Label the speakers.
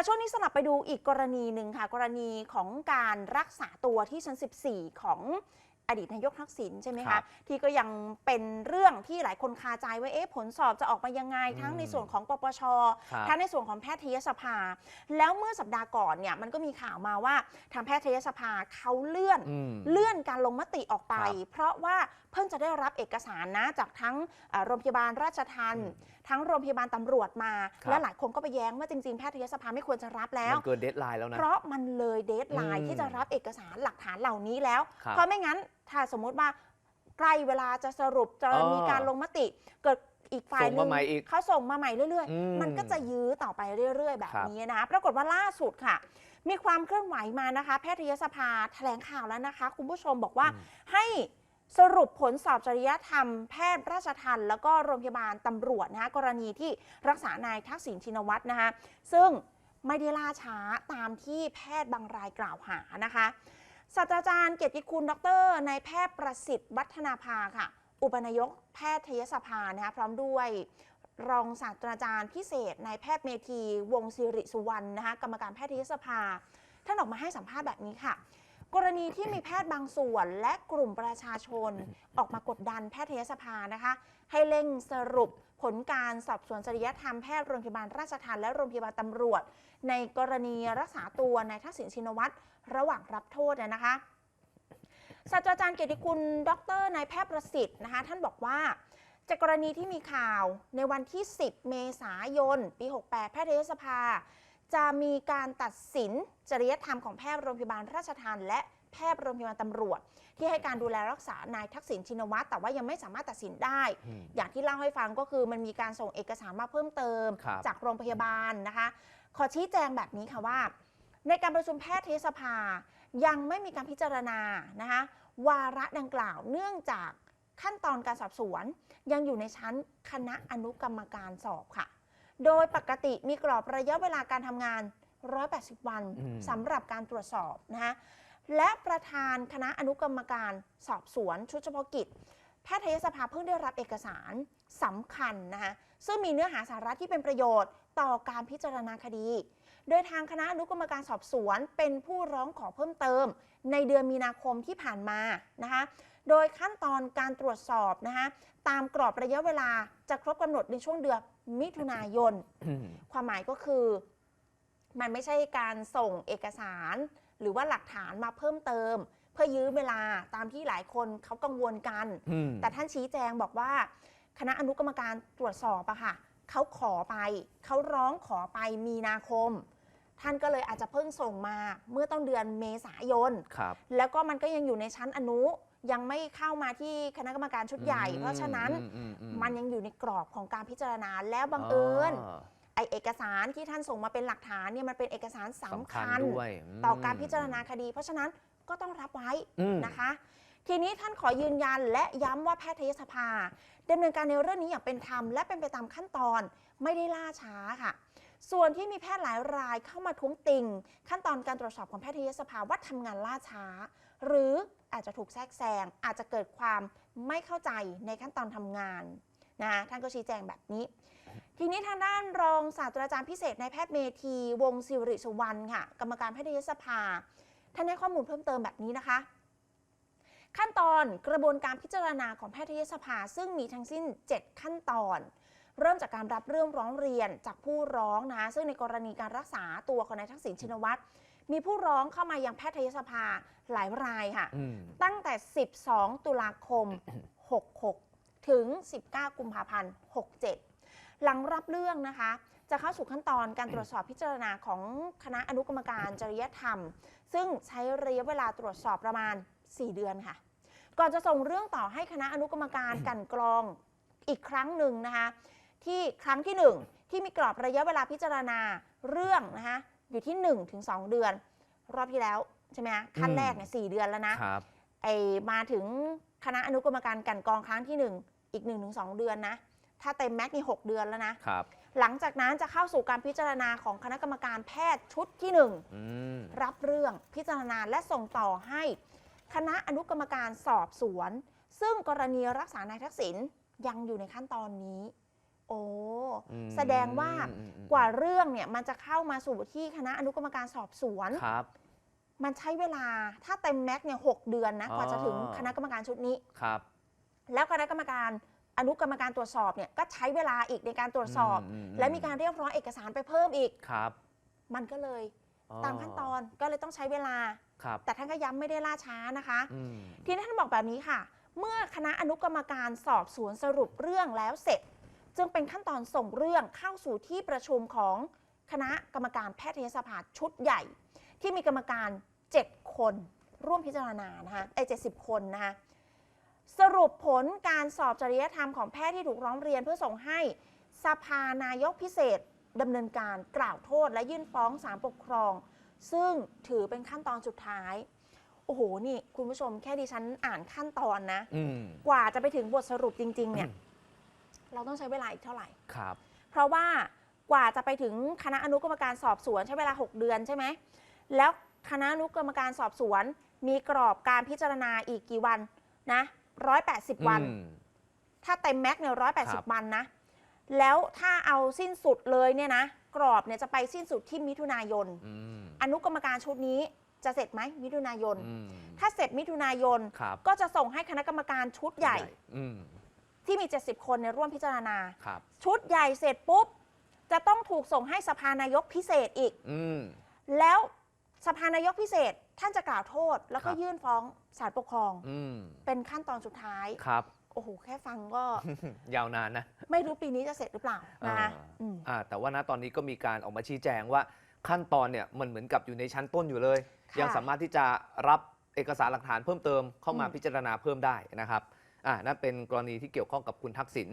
Speaker 1: แต่ช่วงนี้สลับไปดูอีกกรณีหนึ่งค่ะ กรณีของการรักษาตัวที่ชั้น 14 ของอดีตนายกทักษิณใช่ไหม
Speaker 2: ครั
Speaker 1: คะ
Speaker 2: บ
Speaker 1: ที่ก็ยังเป็นเรื่องที่หลายคนคาใจว่าเอ๊ะผลสอบจะออกมายังไงทั้ง
Speaker 2: อืม
Speaker 1: ในส่วนของปปช
Speaker 2: ครับ
Speaker 1: ทั้งในส่วนของแพทยสภา แล้วเมื่อสัปดาห์ก่อนเนี่ยมันก็มีข่าวมาว่าทางแพทยสภาเขาเลื่อน
Speaker 2: อืม
Speaker 1: เลื่อนการลงมติออกไป
Speaker 2: ครับ
Speaker 1: เพราะว่าเพิ่งจะได้รับเอกสารนะจากทั้งเอ่อโรงพยาบาลราชทัน
Speaker 2: อืม
Speaker 1: ทั้งโรงพยาบาลตำรวจมา
Speaker 2: ครับ
Speaker 1: และหลายคนก็ไปแย้งว่าจริงๆแพทยสภาไม่ควรจะรับแล้ว
Speaker 2: มันเกินเดทไลน์แล้วนะ
Speaker 1: เพราะมันเลยเดทไล
Speaker 2: อื
Speaker 1: น์
Speaker 2: ม
Speaker 1: ที่จะรับเอกสารหลักฐานเหล่านี้แล้ว
Speaker 2: ครับ
Speaker 1: เพราะไม่งั้นถ้าสมมติว่าใกล้เวลาจะสรุปจะ
Speaker 2: อ๋อ
Speaker 1: มีการลงมติเกิดอีกฝ่าย
Speaker 2: ส่ง
Speaker 1: หนึ่
Speaker 2: มางใหม่อีก
Speaker 1: เขาส่งมาใหม่เรื่อย
Speaker 2: อืม
Speaker 1: ๆมันก็จะยื้อต่อไปเรื่อย ๆ แบบ
Speaker 2: ครับ
Speaker 1: นี้นะปรากฏว่าล่าสุดค่ะ มีความเคลื่อนไหวมานะคะ แพทยสภาแถลงข่าวแล้วนะคะ คุณผู้ชมบอกว่า
Speaker 2: อืม
Speaker 1: ให้ สรุปผลสอบจริยธรรมแพทย์ราชทันแล้วก็โรงพยาบาลตำรวจนะคะกรณีที่รักษานายทักษิณชินวัตรนะคะซึ่งไม่ได้ล่าช้าตามที่แพทย์บางรายกล่าวหานะคะศาสตราจารย์เกียรติคุณดรนายแพทย์ประสิทธิ์วัฒนาภาค่ะ อุปนายกแพทยสภานะคะพร้อมด้วยรองศาสตราจารย์พิเศษนายแพทย์เมธีวงศ์สิริสุวรรณนะคะกรรมการแพทยสภา ท่านออกมาให้สัมภาษณ์แบบนี้ค่ะ กรณีที่มีแพทย์บางส่วน และกลุ่มประชาชน ออกมากดดันแพทยสภานะคะ ให้เร่งสรุปผลการสอบสวนจริยธรรมแพทย์โรงพยาบาลราชทัณฑ์และโรงพยาบาลตำรวจ ในกรณีรักษาตัวนายทักษิณชินวัตรระหว่างรับโทษนะคะศาสตราจารย์เกียรติคุณ ดรนายแพทย์ประสิทธิ์นะคะ ท่านบอกว่าจากกรณีที่มีข่าวในวันที่ 10 เมษายน ปี 68 แพทยสภา จะมีการตัดสินจริยธรรมของแพทย์โรงพยาบาลราชทัณฑ์และแพทย์โรงพยาบาลตำรวจ ที่ให้การดูแลรักษานายทักษิณชินวัตรแต่ว่ายังไม่สามารถตัดสินได้
Speaker 2: อืม
Speaker 1: อย่างที่เล่าให้ฟังก็คือมันมีการส่งเอกสารมาเพิ่มเติม
Speaker 2: ครับ
Speaker 1: จากโรงพยาบาลนะคะ ขอชี้แจงแบบนี้ค่ะว่า ในการประชุมแพทยสภายังไม่มีการพิจารณานะคะวาระดังกล่าวเนื่องจากขั้นตอนการสอบสวน ยังอยู่ในชั้นคณะอนุกรรมการสอบค่ะ โดยปกติมีกรอบระยะเวลาการทำงาน 180 วัน
Speaker 2: อืม
Speaker 1: สำหรับการตรวจสอบนะคะและประธานคณะอนุกรรมการสอบสวนชุดเฉพาะกิจ แพทยสภาเพิ่งได้รับเอกสารสำคัญนะคะซึ่งมีเนื้อหาสาระที่เป็นประโยชน์ต่อการพิจารณาคดี โดยทางคณะอนุกรรมการสอบสวนเป็นผู้ร้องขอเพิ่มเติม ในเดือนมีนาคมที่ผ่านมานะคะ โดยขั้นตอนการตรวจสอบนะคะตามกรอบระยะเวลาจะครบกำหนดในช่วงเดือนมิถุนายน
Speaker 2: อืม
Speaker 1: ความหมายก็คือ มันไม่ใช่การส่งเอกสาร หรือว่าหลักฐานมาเพิ่มเติม เพื่อยื้อเวลาตามที่หลายคนเขากังวลกัน
Speaker 2: อืม
Speaker 1: แต่ท่านชี้แจงบอกว่า คณะอนุกรรมการตรวจสอบอะค่ะเขาขอไป เขาร้องขอไปมีนาคม ท่านก็เลยอาจจะเพิ่งส่งมาเมื่อต้นเดือนเมษายน
Speaker 2: ครับ
Speaker 1: แล้วก็มันก็ยังอยู่ในชั้นอนุยังไม่เข้ามาที่คณะกรรมการชุดใหญ่ เพราะฉะนั้น
Speaker 2: อือือื
Speaker 1: มันยังอยู่ในกรอบของการพิจารณาแล้วบังเอิญ
Speaker 2: อ๋อ
Speaker 1: ไอเอกสารที่ท่านส่งมาเป็นหลักฐานเนี่ยมันเป็นเอกสารสำ
Speaker 2: สำคั
Speaker 1: คั
Speaker 2: ญ
Speaker 1: ญ
Speaker 2: ด้วยม
Speaker 1: ต่อการพิจารณาคดี เพราะฉะนั้นก็ต้องรับไว้
Speaker 2: อืม
Speaker 1: นะคะ ทีนี้ท่านขอยืนยันและย้ำว่าแพทยสภาดำเนินการในเรื่องนี้อย่างเป็นธรรมและเป็นไปตามขั้นตอนไม่ได้ล่าช้าค่ะ ส่วนที่มีแพทย์หลายรายเข้ามาท้วงติง ขั้นตอนการตรวจสอบของแพทยสภาว่าทำงานล่าช้า หรืออาจจะถูกแทรกแซงอาจจะเกิดความไม่เข้าใจในขั้นตอนทำงานนะท่านก็ชี้แจงแบบนี้ ทีนี้ทางด้านรองศาสตราจารย์พิเศษนายแพทย์เมธีวงศ์สิริสุวรรณค่ะ กรรมการแพทยสภา ท่านให้ข้อมูลเพิ่มเติมแบบนี้นะคะ ขั้นตอนกระบวนการพิจารณาของแพทยสภาซึ่งมีทั้งสิ้น 7 ขั้นตอน เริ่มจากการรับเรื่องร้องเรียนจากผู้ร้องนะซึ่งในกรณีการรักษาตัวของนายทักษิณชินวัตรมีผู้ร้องเข้ามายังแพทยสภาหลายรายค่ะ
Speaker 2: อืม
Speaker 1: ตั้งแต่ 12 ตุลาคม 66 ถึง 19 กุมภาพันธ์ 67 หลังรับเรื่องนะคะ จะเข้าสู่ขั้นตอนการตรวจสอบพิจารณาของคณะอนุกรรมการจริยธรรม ซึ่งใช้ระยะเวลาตรวจสอบประมาณ 4 เดือนค่ะ ก่อนจะส่งเรื่องต่อให้คณะอนุกรรมการกลันกรองอีกครั้งหนึ่งนะคะ ที่ครั้งที่ 1 ที่มีกรอบระยะเวลาพิจารณาเรื่องนะคะอยู่ที่ 1-2 เดือน รอบที่แล้วใช่ไหมคะขั้น
Speaker 2: อืม
Speaker 1: แรกเนี่ยสเดือนแล้วนะ
Speaker 2: ครับ
Speaker 1: ไอมาถึงคณะอนุกรรมการกลันกรองครั้งที่ 1 อีก 1-2 เดือนนะ ถ้าเต็มแม็กซ์นี่6เดือนแล้วนะ
Speaker 2: ครับ
Speaker 1: หลังจากนั้นจะเข้าสู่การพิจารณาของคณะกรรมการแพทย์ชุดที่
Speaker 2: อืม
Speaker 1: 1 รับเรื่องพิจารณาและส่งต่อให้ คณะอนุกรรมการสอบสวน ซึ่งกรณีรักษานายทักษิณยังอยู่ในขั้นตอนนี้ โอ้
Speaker 2: อืม
Speaker 1: แสดงว่า
Speaker 2: อืมอืม
Speaker 1: กว่าเรื่องเนี่ยมันจะเข้ามาสู่ที่คณะอนุกรรมการสอบสวน
Speaker 2: ครับ
Speaker 1: มันใช้เวลาถ้าเต็มแม็กซ์เนี่ยหกเดือนนะ
Speaker 2: อ๋อ ก
Speaker 1: ว่าจะถึงคณะกรรมการชุดนี้
Speaker 2: ครับ
Speaker 1: แล้วคณะกรรมการอนุกรรมการตรวจสอบเนี่ยก็ใช้เวลาอีกในการตรวจสอบ
Speaker 2: อืมอืม
Speaker 1: และมีการเรียกร้องเอกสารไปเพิ่มอีก
Speaker 2: ครับ
Speaker 1: มันก็เลยตามขั้นตอนก็เลยต้องใช้เวลา
Speaker 2: ครับ
Speaker 1: แต่ท่านก็ย้ำไม่ได้ล่าช้านะคะ
Speaker 2: อืม
Speaker 1: ทีนี้ท่านบอกแบบนี้ค่ะ เมื่อคณะอนุกรรมการสอบสวนสรุปเรื่องแล้วเสร็จ จึงเป็นขั้นตอนส่งเรื่องเข้าสู่ที่ประชุมของคณะกรรมการแพทยสภาชุดใหญ่ ที่มีกรรมการ 7 คน ร่วมพิจารณานะคะไอ้เจ็คนนะคะสรุปผลการสอบจริยธรรมของแพทย์ที่ถูกร้องเรียนเพื่อส่งให้สภานายกพิเศษดำเนินการกล่าวโทษและยื่นฟ้องศาลปกครอง ซึ่งถือเป็นขั้นตอนสุดท้าย โอ้โห นี่ คุณผู้ชมแค่ดิฉันอ่านขั้นตอนนะ กว่าจะไปถึงบทสรุปจริง ๆ เนี่ย เราต้องใช้เวลาอีกเท่าไหร่
Speaker 2: ครับ
Speaker 1: เพราะว่ากว่าจะไปถึงคณะอนุกรรมการสอบสวนใช้เวลา 6 เดือนใช่ไหม แล้วคณะอนุกรรมการสอบสวน มีกรอบการพิจารณาอีกกี่วันนะ180วัน
Speaker 2: อืม
Speaker 1: ถ้าเต็มแม็กซ์เนี่ยร้อยแปด
Speaker 2: ค
Speaker 1: สิ
Speaker 2: รั
Speaker 1: บบ วันนะ แล้วถ้าเอาสิ้นสุดเลยเนี่ยนะ กรอบเนี่ยจะไปสิ้นสุดที่มิถุนายน
Speaker 2: อืม
Speaker 1: อนุกรรมการชุดนี้จะเสร็จไหมมิถุนายน
Speaker 2: อืม
Speaker 1: ถ้าเสร็จมิถุนายน
Speaker 2: ครับ
Speaker 1: ก็จะส่งให้คณะกรรมการชุดใหญ่
Speaker 2: อืม
Speaker 1: ที่มี 70 คนเนี่ยร่วมพิจารณา
Speaker 2: ครับ
Speaker 1: ชุดใหญ่เสร็จปุ๊บ จะต้องถูกส่งให้สภานายกพิเศษอีก
Speaker 2: อืม
Speaker 1: แล้วสภานายกพิเศษท่านจะกล่าวโทษ แล้วก็
Speaker 2: ครับ
Speaker 1: ยื่นฟ้องศาลปกครอง
Speaker 2: อืม
Speaker 1: เป็นขั้นตอนสุดท้าย
Speaker 2: ครับ
Speaker 1: โอ้โห แค่ฟังก็
Speaker 2: ยาวนานนะ
Speaker 1: ไม่รู้ปีนี้จะเสร็จหรือเปล่านะคะ
Speaker 2: อ่า
Speaker 1: อืม
Speaker 2: อ่าแต่ว่าณตอนนี้ก็มีการออกมาชี้แจงว่าขั้นตอนเนี่ยมันเหมือนกับอยู่ในชั้นต้นอยู่เลย
Speaker 1: ค่ะ
Speaker 2: ยังสามารถที่จะรับเอกสารหลักฐานเพิ่มเติมเข้ามา
Speaker 1: อืม
Speaker 2: พิจารณาเพิ่มได้นะครับ อ่านั่นเป็นกรณีที่เกี่ยวข้องกับคุณทักษิณ